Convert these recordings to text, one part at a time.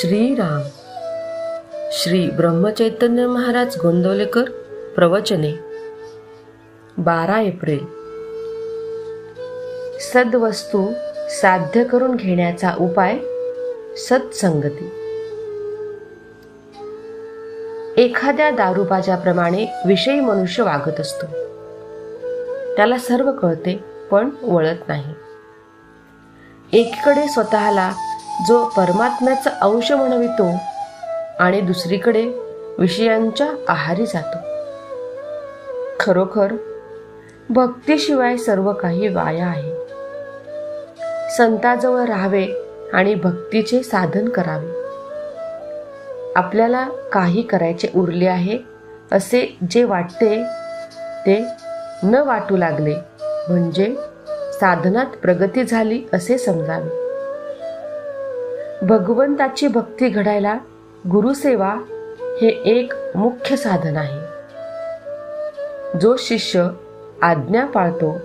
श्रीराम. श्री ब्रह्मचैतन्य महाराज गोंदवलेकर प्रवचने. बारा एप्रिल. सद्वस्तू साध्य करून घेण्याचा उपाय सत्संगती. एखाद्या दारूबाजाप्रमाणे विषयी मनुष्य वागत असतो. त्याला सर्व कळते पण वळत नाही. एकीकडे स्वतःला जो परमात्म्याचा अंश म्हणवितो आणि दुसरीकडे विषयांच्या आहारी जातो. खरोखर भक्तीशिवाय सर्व काही वाया आहे. संताजवळ राहावे आणि भक्तीचे साधन करावे. आपल्याला काही करायचे उरले आहे असे जे वाटते ते न वाटू लागले म्हणजे साधनात प्रगती झाली असे समजावे. भगवंताची भक्ती घडायला गुरुसेवा हे एक मुख्य साधन आहे. जो शिष्य आज्ञा पाळतो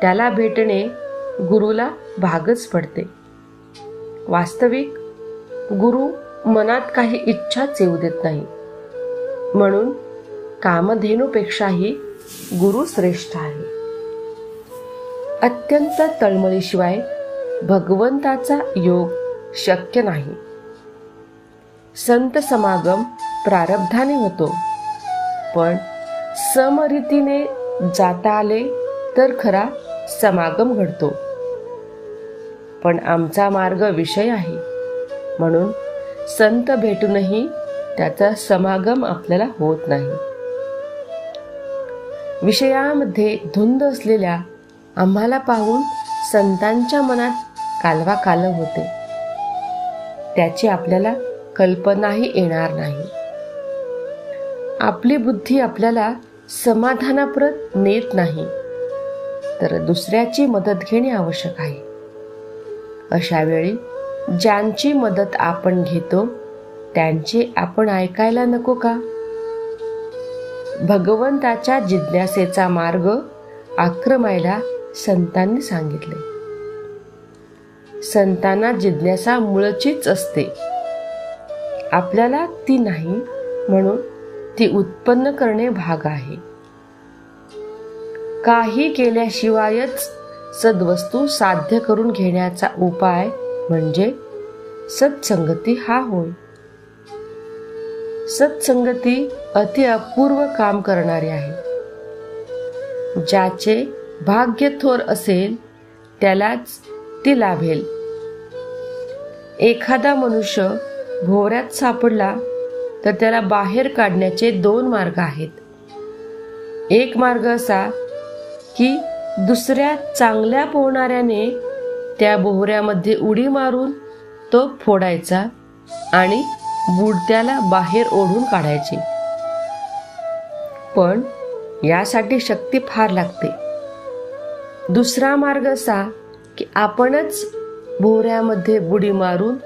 त्याला भेटणे गुरुला भागच पडते. वास्तविक गुरु मनात काही इच्छाच येऊ देत नाही. म्हणून कामधेनूपेक्षाही गुरु श्रेष्ठ आहे. अत्यंत तळमळीशिवाय भगवंताचा योग शक्य नाही. संत समागम प्रारब्धाने होतो. पण समरीतीने जाता आले तर खरा समागम घडतो. पण आमचा मार्ग विषय आहे. म्हणून संत भेटूनही त्याचा समागम आपल्याला होत नाही. विषयामध्ये धुंद असलेल्या आम्हाला पाहून संतांच्या मनात कालवा कालव होते. त्याची आपल्याला कल्पनाही येणार नाही. आपली बुद्धी आपल्याला समाधानाप्रत नेत नाही. तर दुसऱ्याची मदत घेणे आवश्यक आहे. अशा वेळी ज्यांची मदत आपण घेतो त्यांची आपण ऐकायला नको का? भगवंताच्या जिज्ञासेचा मार्ग आक्रमायला संतांनी सांगितले. संतांना जिज्ञासा मुळचीच असते. आपल्याला ती नाही म्हणून ती उत्पन्न करणे भाग आहे. काही केल्याशिवायच सद्वस्तू साध्य करून घेण्याचा उपाय म्हणजे सत्संगती हा होय. सत्संगती अति अपूर्व काम करणारी आहे. ज्याचे भाग्य थोर असेल त्यालाच ती लाभेल. एखादा मनुष्य भोवऱ्यात सापडला तर त्याला बाहेर काढण्याचे दोन मार्ग आहेत. एक मार्ग असा की दुसऱ्या चांगल्या पोहणाऱ्याने त्या बोहऱ्यामध्ये उडी मारून तो फोडायचा आणि बुडत्याला बाहेर ओढून काढायचे. पण यासाठी शक्ती फार लागते. दुसरा मार्ग असा की आपणच भोवऱ्यामध्ये बुडी मारून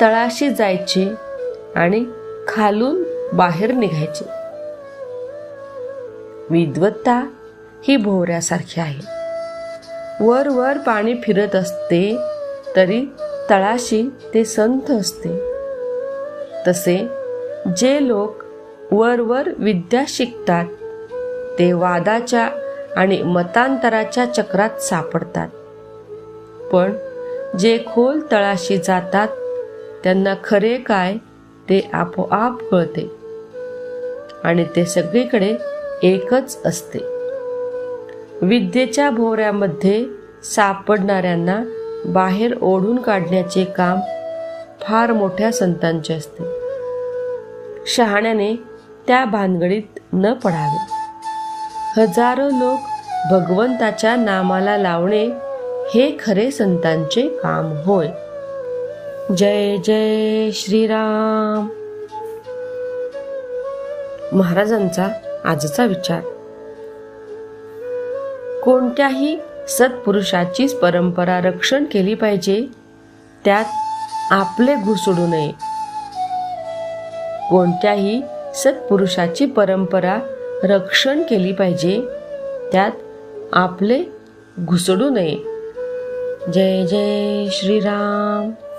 तळाशी जायचे आणि खालून बाहेर निघायचे. विद्वत्ता ही भोवऱ्यासारखी आहे. वर वर पाणी फिरत असते तरी तळाशी ते संथ असते. तसे जे लोक वर वर विद्या शिकतात ते वादाच्या आणि मतांतराच्या चक्रात सापडतात. पण जे खोल तळाशी जातात त्यांना खरे काय ते आपोआप कळते. आणि ते सगळीकडे एकच असते. विद्येच्या भोवऱ्यामध्ये सापडणाऱ्यांना बाहेर ओढून काढण्याचे काम फार मोठ्या संतांचे असते. शहाण्याने त्या भानगडीत न पडावे. हजारो लोक भगवंताच्या नामाला लावणे हे खरे संतांचे काम होय. जय जय श्रीराम. महाराजांचा आजचा विचार. कोणत्याही सत्पुरुषाचीच परंपरा रक्षण केली पाहिजे त्यात आपले घुसडू नये. कोणत्याही सत्पुरुषाची परंपरा रक्षण केली पाहिजे त्यात आपले घुसडू नये. जय जय श्रीराम।